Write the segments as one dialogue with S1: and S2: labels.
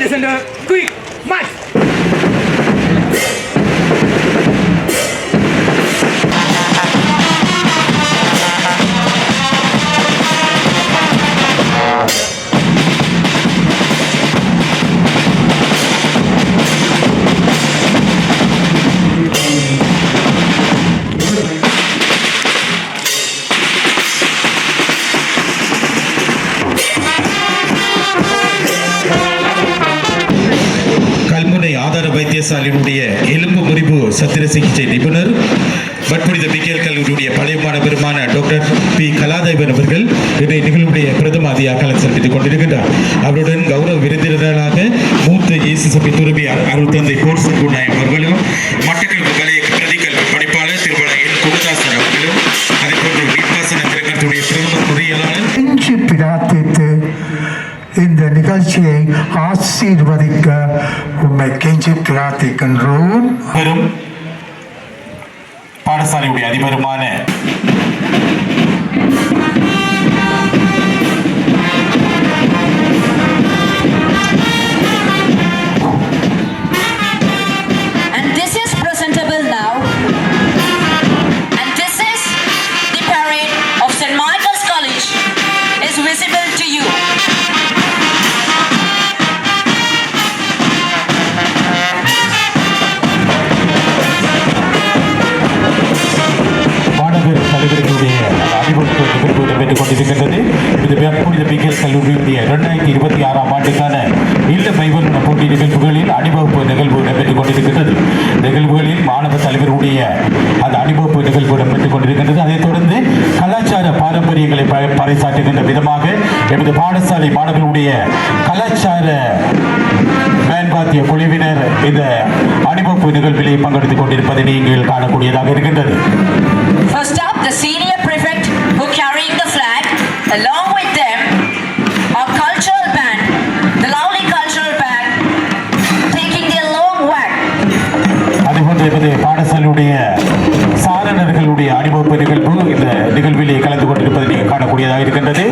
S1: Ladies and gentlemen,
S2: quick, "Mas". வைத்தியசாலையினுடைய எலும்பு முறிவு சத்திர சிகிச்சை நிபுணர் வட்புனித மிக்கேல் கல்லூரியுடைய பழைய மாணவருமான டாக்டர் பி. கலாதேவன் அவர்கள் இன்றைய நிகழ்வுடைய பிரதம அதிகாரம் சிறப்பித்துக் கொண்டிருக்கின்றார். அவருடன் கௌரவ விருந்தினராக மூத்த இயேசு சபை துருவி அருள் தந்தை போர் செங்குநாயம் அவர்களும் மட்டக்களப்பு
S3: ஆசீர்வதிக்க உண்மை கெஞ்சி பிரார்த்திக்கின்றோம்
S2: பெரும் பாடசாலையுடைய அதிபருமான புனித பிகேல் கல்லூரியுடைய இரண்டாயிரத்தி இருபத்தி ஆறாம் ஆண்டுக்கான இல்ல பைவர்ண போட்டி நிகழ்வுகளில் அணிவகுப்பு நிகழ்வு இடம்பெற்றுக் கொண்டிருக்கின்றது. நிகழ்வுகளில் மாணவ தலைவருடைய அந்த அணிவகுப்பு நிகழ்வு இடம்பெற்றுக் கொண்டிருக்கின்றது. அதைத் தொடர்ந்து கலாச்சார பாரம்பரியங்களை பறைசாட்டுகின்ற பறைசாற்றுகின்ற விதமாக எமது பாடசாலை மாணவர்களுடைய கலாச்சார மேன்பாத்திய குழுவினர் இந்த அணிவகுப்பு நிகழ்விலே பங்கெடுத்துக் கொண்டிருப்பதை நீங்கள் காணக்கூடியதாக இருக்கின்றது.
S4: First up, the senior prefect
S2: அதுபோன்று எமது பாடசாலையுடைய சாரணர்களுடைய அணிவகுப்பு நிகழ்வு இந்த நிகழ்விலே கலந்து கொண்டிருப்பதை நீங்கள் காணக்கூடியதாக இருக்கின்றது.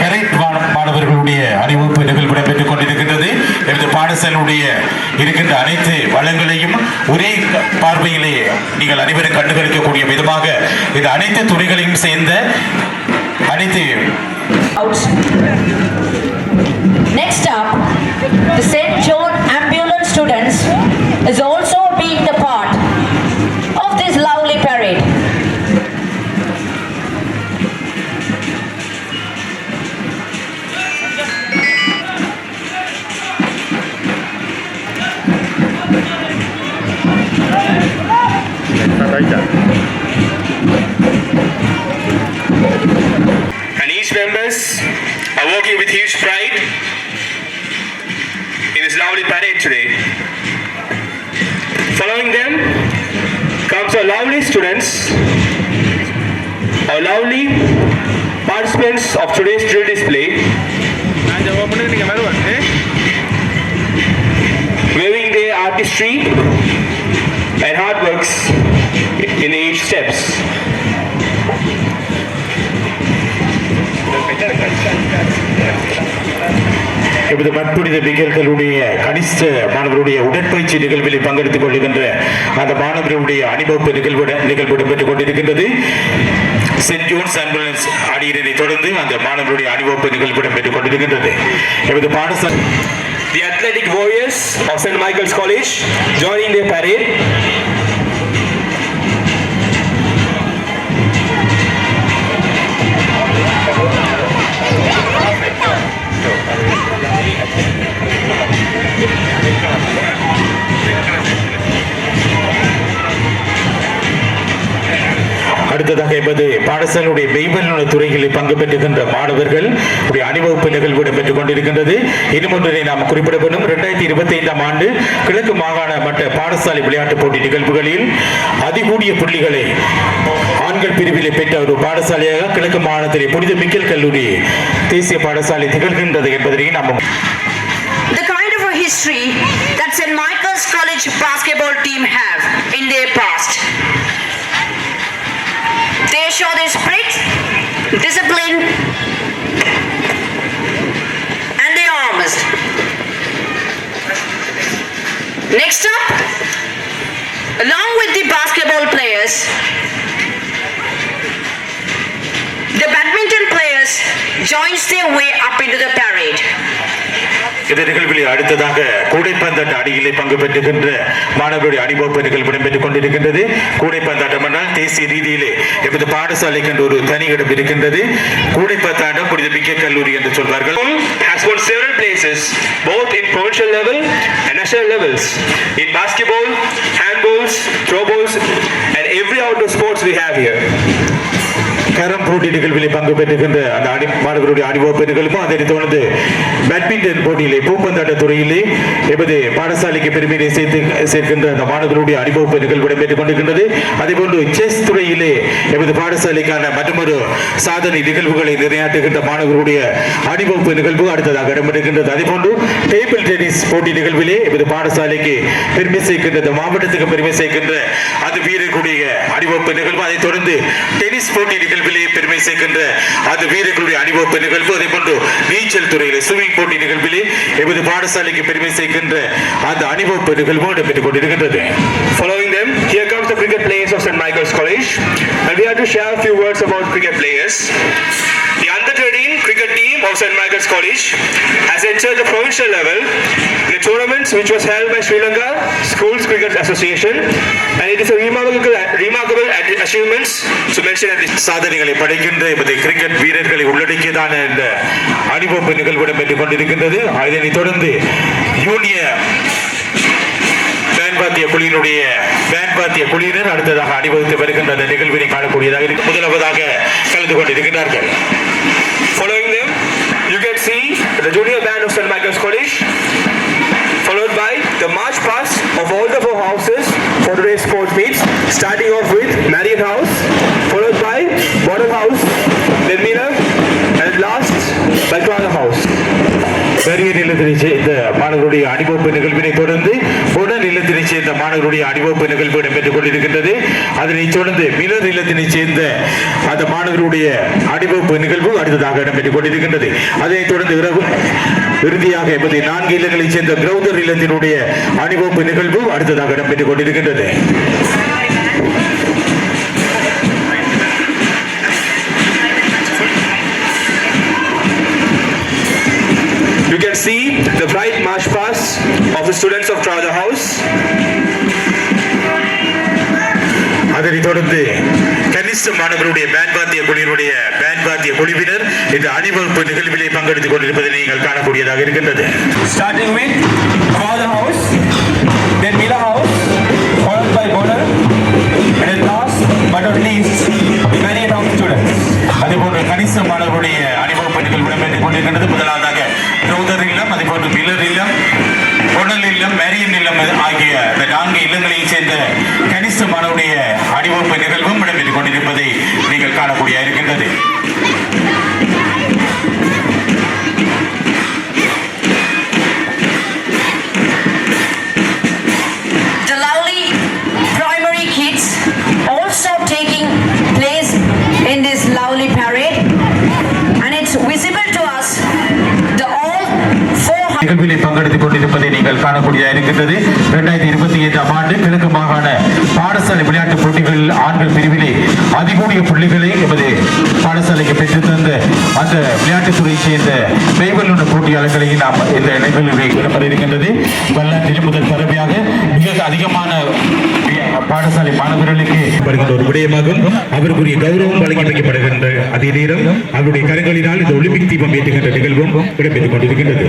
S2: கரைட் மாணவர்களுடைய அறிவிப்பு நிகழ்வு இடம்பெற்றுக் கொண்டிருக்கின்றது. எனது பாடசாலையுடைய இருக்கின்ற அனைத்து வளங்களையும் ஒரே பார்வையிலே நீங்கள் அனைவரும் கண்டுகளிக்கக்கூடிய விதமாக இந்த அனைத்து துறைகளையும் சேர்ந்த அனைத்து
S4: out. Next up, the St. John ambulance students is also being the part of this lovely parade.
S5: and are working with huge pride in this lovely parade today. Following them comes our lovely students, our lovely participants of today's drill display, wearing their artistry and hard works in each steps.
S2: எமது மற்புனித மிகர்களுடைய கனிஷ்ட மாணவருடைய உடற்பயிற்சி நிகழ்வில் பங்கெடுத்துக் கொள்கின்ற அந்த மாணவர்களுடைய அணிவகுப்பு நிகழ்வு நிகழ்வு இடம்பெற்றுக் கொண்டிருக்கின்றது சென்ட் ஜோன்ஸ் ஆம்புலன்ஸ் அணியினை தொடர்ந்து அந்த மாணவருடைய அணிவகுப்பு நிகழ்வு இடம்பெற்றுக் கொண்டிருக்கின்றது எமது பாடசாலை
S5: The athletic warriors of St. Michael's College joining their parade.
S2: அடுத்ததாக என்பது பாடசாலையுடைய மெய்வல்லுண துறைகளில் பங்கு பெற்றுகின்ற மாணவர்கள் அணிவகுப்பு நிகழ்வு இடம்பெற்றுக் கொண்டிருக்கின்றது இன்னும் ஒன்றினை நாம் குறிப்பிட வேண்டும் இரண்டாயிரத்தி இருபத்தி ஐந்தாம் ஆண்டு கிழக்கு மாகாண மட்ட பாடசாலை விளையாட்டுப் போட்டி நிகழ்வுகளில் அதிகூடிய புள்ளிகளை ஆண்கள் பிரிவிலே பெற்ற ஒரு பாடசாலையாக கிழக்கு மாகாணத்திலே புனித மிக்கல் கல்லூரி தேசிய பாடசாலை திகழ்கின்றது என்பதனை நாம்
S4: history that St. Michael's College basketball team have in their past. Show their spirit, discipline, and are honest. Next up, along with the basketball players, the badminton players joins their way up into the parade.
S2: இந்த நிகழ்வில் அடுத்ததாக கூடைப்பந்தாட்ட அடியிலே பங்கு பெற்றுகின்ற மாணவர்களுடைய அணிவகுப்பு நிகழ்வு இடம்பெற்றுக் கொண்டிருக்கின்றது கூடைப்பந்தாட்டம் என்றால் தேசிய ரீதியிலே எமது பாடசாலைக்கு என்று ஒரு தனி இடம் இருக்கின்றது கூடைப்பந்தாட்டம் புனித மிக்க கல்லூரி என்று சொல்வார்கள்
S5: has won several places, both in provincial level and national levels. In basketball, handballs, throwballs, and every outdoor sports we have here.
S2: Carrom போட்டி நிகழ்வில் பங்கு பெற்றுகின்ற அந்த அணி மாணவர்களுடைய அணிவகுப்பு நிகழ்வும் அதனைத் தொடர்ந்து பேட்மிண்டன் போட்டியிலே பூப்பந்தாட்ட துறையிலே எமது பாடசாலைக்கு பெருமையை சேர்த்து சேர்க்கின்ற அந்த மாணவர்களுடைய அணிவகுப்பு நிகழ்வு இடம்பெற்றுக் கொண்டிருக்கின்றது. அதேபோன்று செஸ் துறையிலே எமது பாடசாலைக்கான மற்றொரு சாதனை நிகழ்வுகளை நிறையாற்றுகின்ற மாணவர்களுடைய அணிவகுப்பு நிகழ்வு அடுத்ததாக இடம்பெறுகின்றது. அதேபோன்று டேபிள் டென்னிஸ் போட்டி நிகழ்விலே எமது பாடசாலைக்கு பெருமை சேர்க்கின்ற மாவட்டத்துக்கு பெருமை சேர்க்கின்ற அது வீரர்களுடைய அணிவகுப்பு நிகழ்வு அதைத் தொடர்ந்து டென்னிஸ் போட்டி நிகழ்வு நிகழ்விலேயே பெருமை சேர்க்கின்ற அது வீரர்களுடைய அணிவகுப்பு நிகழ்வு அதே போன்று நீச்சல் துறையிலே ஸ்விமிங் போட்டி நிகழ்விலே எமது பாடசாலைக்கு பெருமை சேர்க்கின்ற அந்த அணிவகுப்பு நிகழ்வு இடம்பெற்றுக் கொண்டிருக்கின்றது
S5: Following them, here comes the cricket players of St. Michael's College, and we have to share a few words about cricket players. The under 13 team of St. Margaret's College has entered the provincial level in the tournaments which was held by Sri Lanka Schools Cricket Association, and it is a remarkable, remarkable achievements to mention at this.
S2: சாதனைகளை படைக்கின்ற இப்போது cricket வீரர்களை உள்ளடக்கியதான இந்த அணிவகுப்பு நிகழ்வு இடம்பெற்றுக் கொண்டிருக்கின்றது இதனைத் தொடர்ந்து யூனியர் பேண்ட் வாத்திய குழுவினுடைய பேண்ட் வாத்திய குழுவினர் அடுத்ததாக அணிவகுத்து வருகின்ற அந்த நிகழ்வினை காணக்கூடியதாக முதலாவதாக கலந்து கொண்டிருக்கிறார்கள்
S5: the junior band of St. Michael's College, followed by the march past of all the four houses for today's sports meets, starting off with Marion House,
S2: பெரிய நிலத்தினை சேர்ந்த மாணவருடைய அணிவகுப்பு நிகழ்வினை தொடர்ந்து உடல் நிலத்தினை சேர்ந்த மாணவருடைய அணிவகுப்பு நிகழ்வு இடம்பெற்றுக் கொண்டிருக்கின்றது. அதனைத் தொடர்ந்து மிலர் இல்லத்தினை சேர்ந்த அந்த மாணவருடைய அணிவகுப்பு நிகழ்வு அடுத்ததாக இடம்பெற்றுக் கொண்டிருக்கின்றது. அதனைத் தொடர்ந்து இரவு இறுதியாக எண்பத்தி நான்கு இல்லங்களைச் சேர்ந்த கிரௌதர் இல்லத்தினுடைய அணிவகுப்பு நிகழ்வு அடுத்ததாக இடம்பெற்றுக் கொண்டிருக்கின்றது.
S5: The bright march past of the students of Crowther House.
S2: அதனைத் தொடர்ந்து கனிஷ்ட மாணவருடைய பேண்ட் வாத்திய குழுவினுடைய பேண்ட் வாத்திய குழுவினர் இந்த அணிவகுப்பு நிகழ்விலே பங்கெடுத்துக் கொண்டிருப்பதை நீங்கள் காணக்கூடியதாக இருக்கின்றது
S6: starting with Father House, then Mila House, followed by Bonner, and then last but not least, the Marian House students.
S2: அதேபோன்று கணிச மாணவருடைய அணிவகுப்பு நிகழ்வு இடம்பெற்றுக் கொண்டிருக்கின்றது முதலாவதாக இல்லம் ஆகிய இந்த நான்கு இல்லங்களைச் சேர்ந்த கணிச மாணவருடைய அணிவகுப்பு நிகழ்வும் இடம்பெற்றுக் கொண்டிருப்பதை நீங்கள் காணக்கூடிய இருக்கின்றது
S4: The lovely primary kids also taking place in this lovely parade. And it's visible to us the all 400
S2: நிகழ்விலே பங்கெடுத்துக் கொண்டிருப்பதை நீங்கள் காணக்கூடிய இருக்கின்றது. இரண்டாயிரத்தி இருபத்தி ஐந்தாம் ஆண்டு கிழக்கு மாகாண பாடசாலை விளையாட்டுப் போட்டிகளில் ஆண்கள் பிரிவிலே அதிகூடிய புள்ளிகளை எமது பாடசாலைக்கு பெற்றுத் தந்த அந்த விளையாட்டுத்துறையை சேர்ந்த மெய்வல்லுள்ள போட்டியாளர்களை நாம் இந்த நிகழ்வில் கூறப்பட இருக்கின்றது. வரலாற்றில் முதல் தரவையாக மிக அதிகமான பாடசாலை மாணவர்களுக்கு வருகின்ற ஒரு விடயமாகும். அவருக்குரிய கௌரவம் வழங்கி வைக்கப்படுகின்ற அதே நேரம் அவருடைய கரங்களினால் இந்த ஒலிம்பிக் தீபம் ஏற்றுகின்ற நிகழ்வும் இடம்பெற்றுக் கொண்டிருக்கின்றது.